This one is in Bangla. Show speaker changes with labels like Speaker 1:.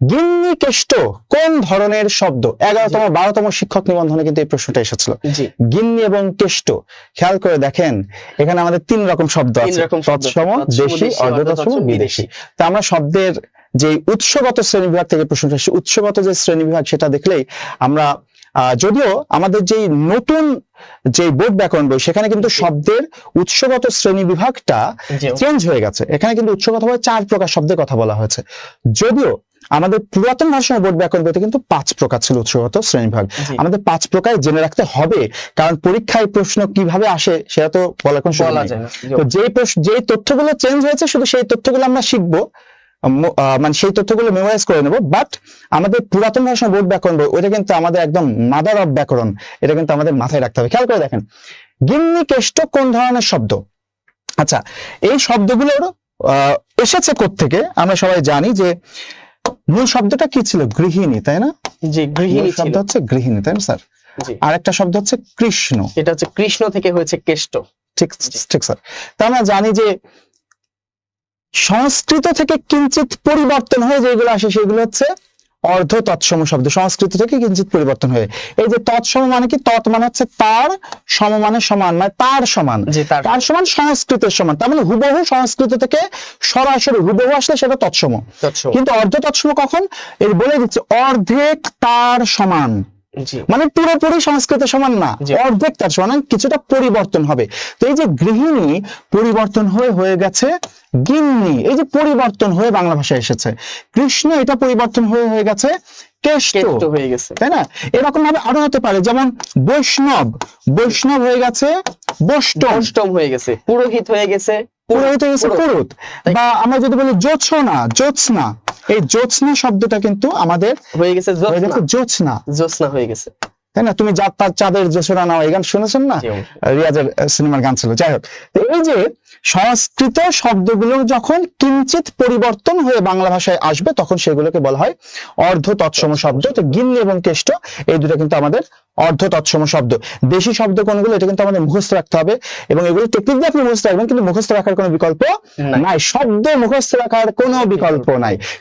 Speaker 1: গিন্নি কেষ্ট কোন ধরনের শব্দ? এগারোতম বারোতম শিক্ষক নিবন্ধনে কিন্তু এই প্রশ্নটা এসেছিল। গিন্নি এবং কেষ্ট খেয়াল করে দেখেন এখানে আমাদের তিন রকম শব্দ আছে। তৎসম দেশি অর্ধতৎসম বিদেশি। তা আমরা শব্দের যে উৎসগত শ্রেণীবিভাগ থেকে প্রশ্নটা এসেছে উৎসগত যে শ্রেণীবিভাগ সেটা দেখলেই আমরা আহ, যদিও আমাদের যে নতুন যে বোর্ড ব্যাকরণ বই সেখানে কিন্তু শব্দের উৎসগত শ্রেণি বিভাগটা চেঞ্জ হয়ে গেছে। এখানে কিন্তু উৎসগতভাবে চার প্রকার শব্দের কথা বলা হয়েছে। যদিও আমাদের পুরাতন ভাষায় বোর্ড ব্যাকরণ বইতে কিন্তু পাঁচ প্রকার ছিল উৎসগত শ্রেণীবিভাগ।
Speaker 2: জি।
Speaker 1: আমাদের পাঁচ প্রকার জেনে রাখতে হবে কারণ পরীক্ষায় প্রশ্ন কীভাবে আসে সেটা তো বলার কোনো
Speaker 2: বলা। যায়
Speaker 1: তো যে প্রশ্ন যে তথ্যগুলো চেঞ্জ হয়েছে শুধু সেই তথ্যগুলো আমরা শিখব মানে সেই তথ্যগুলো মেমোরাইজ করে নেব। বাট আমাদের পুরাতন ভাষা বোর্ড ব্যাকরণ বই ওইটা কিন্তু আমাদের একদম মাদার অফ ব্যাকরণ এটা কিন্তু আমাদের মাথায় রাখতে হবে। খেয়াল করে দেখেন গিন্নি কেষ্ট কোন ধরনের শব্দ? আচ্ছা এই শব্দগুলোর আহ, এসেছে থেকে আমরা সবাই জানি যে মূল শব্দটা কি ছিল? গৃহিণী তাই না?
Speaker 2: জি গৃহিণী
Speaker 1: শব্দ হচ্ছে গৃহিণী তাই না স্যার? আর একটা শব্দ হচ্ছে কৃষ্ণ।
Speaker 2: এটা হচ্ছে কৃষ্ণ থেকে হয়েছে কেষ্ট।
Speaker 1: ঠিক ঠিক স্যার। তা আমরা জানি যে সংস্কৃত থেকে কিঞ্চিত পরিবর্তন হয়ে যেগুলো আসে সেগুলো হচ্ছে অর্ধ তৎসম শব্দ সংস্কৃত থেকে কিঞ্চিত পরিবর্তন হয়ে। এই যে তৎসম মানে কি? তৎ মানে হচ্ছে তার সম মানে সমান মানে তার সমান।
Speaker 2: তার
Speaker 1: সমান সংস্কৃতের সমান। তার মানে হুবহু সংস্কৃত থেকে সরাসরি হুবহু আসলে সেটা তৎসম। কিন্তু অর্ধ তৎসম কখন? এর বলে দিচ্ছে অর্ধেক তার সমান। মানে পুরোপুরি সংস্কৃতের সমান না অর্ধেক তার সমান মানে কিছুটা পরিবর্তন হবে। তো এই যে গৃহিণী পরিবর্তন হয়ে হয়ে গেছে গিন্নি এই যে পরিবর্তন হয়ে বাংলা ভাষায় এসেছে। কৃষ্ণ এটা পরিবর্তন হয়ে হয়ে গেছে কেষ্ট
Speaker 2: হয়ে গেছে।
Speaker 1: তাই না? এরকম ভাবে আরও হতে পারে যেমন বৈষ্ণব বৈষ্ণব হয়ে গেছে বৈষ্ণব
Speaker 2: হয়ে গেছে পুরোহিত হয়ে গেছে
Speaker 1: পুরোহিত হয়ে গেছে
Speaker 2: পুরো-
Speaker 1: পুরুত
Speaker 2: তাই-
Speaker 1: বা আমরা যদি বলি জোৎসনা জোৎস্না এই জোৎস্না শব্দটা কিন্তু আমাদের
Speaker 2: হয়ে গেছে জ্যোৎস্না।
Speaker 1: জোৎস্না
Speaker 2: হয়ে গেছে।
Speaker 1: তাই না? তুমি যার তার চাঁদের জোছনা নাও এই গান শুনেছেন না? রিয়াজের সিনেমার গান ছিল। যাই হোক এই যে সংস্কৃত শব্দগুলো যখন কিঞ্চিত পরিবর্তন হয়ে বাংলা ভাষায় আসবে তখন সেগুলোকে বলা হয় অর্ধ তৎসম শব্দ। তো গিন্নি এবং কেষ্ট এই দুটো কিন্তু আমাদের অর্ধ তৎসম শব্দ। দেশি শব্দ কোনগুলো এটা কিন্তু আমাদের মুখস্থ রাখতে হবে। এবং এগুলো টেকনিক দিয়ে আপনি মুখস্থ রাখবেন কিন্তু মুখস্থ রাখার কোনো বিকল্প। নাই। শব্দ মুখস্থ রাখার কোনো বিকল্প নাই।